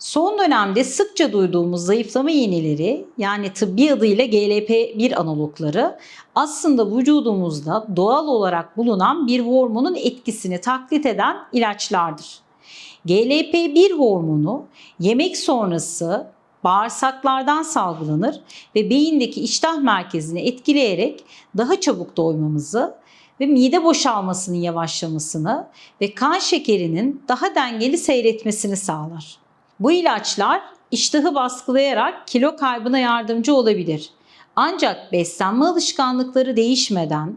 Son dönemde sıkça duyduğumuz zayıflama iğneleri yani tıbbi adıyla GLP-1 analogları aslında vücudumuzda doğal olarak bulunan bir hormonun etkisini taklit eden ilaçlardır. GLP-1 hormonu yemek sonrası bağırsaklardan salgılanır ve beyindeki iştah merkezini etkileyerek daha çabuk doymamızı ve mide boşalmasının yavaşlamasını ve kan şekerinin daha dengeli seyretmesini sağlar. Bu ilaçlar iştahı baskılayarak kilo kaybına yardımcı olabilir. Ancak beslenme alışkanlıkları değişmeden,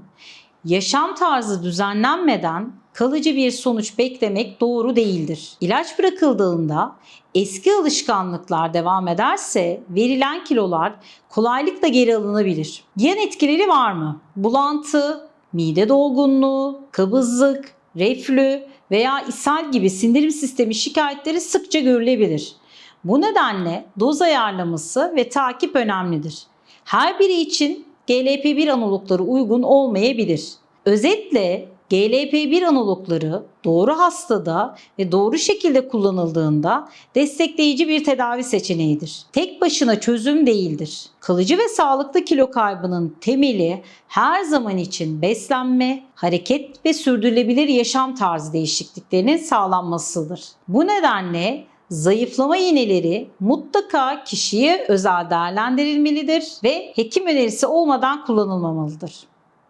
yaşam tarzı düzenlenmeden kalıcı bir sonuç beklemek doğru değildir. İlaç bırakıldığında eski alışkanlıklar devam ederse verilen kilolar kolaylıkla geri alınabilir. Yan etkileri var mı? Bulantı, mide dolgunluğu, kabızlık, reflü veya ishal gibi sindirim sistemi şikayetleri sıkça görülebilir. Bu nedenle doz ayarlaması ve takip önemlidir. Her biri için GLP-1 analogları uygun olmayabilir. Özetle GLP-1 analogları doğru hastada ve doğru şekilde kullanıldığında destekleyici bir tedavi seçeneğidir. Tek başına çözüm değildir. Kalıcı ve sağlıklı kilo kaybının temeli her zaman için beslenme, hareket ve sürdürülebilir yaşam tarzı değişikliklerinin sağlanmasıdır. Bu nedenle Zayıflama iğneleri mutlaka kişiye özel değerlendirilmelidir ve hekim önerisi olmadan kullanılmamalıdır.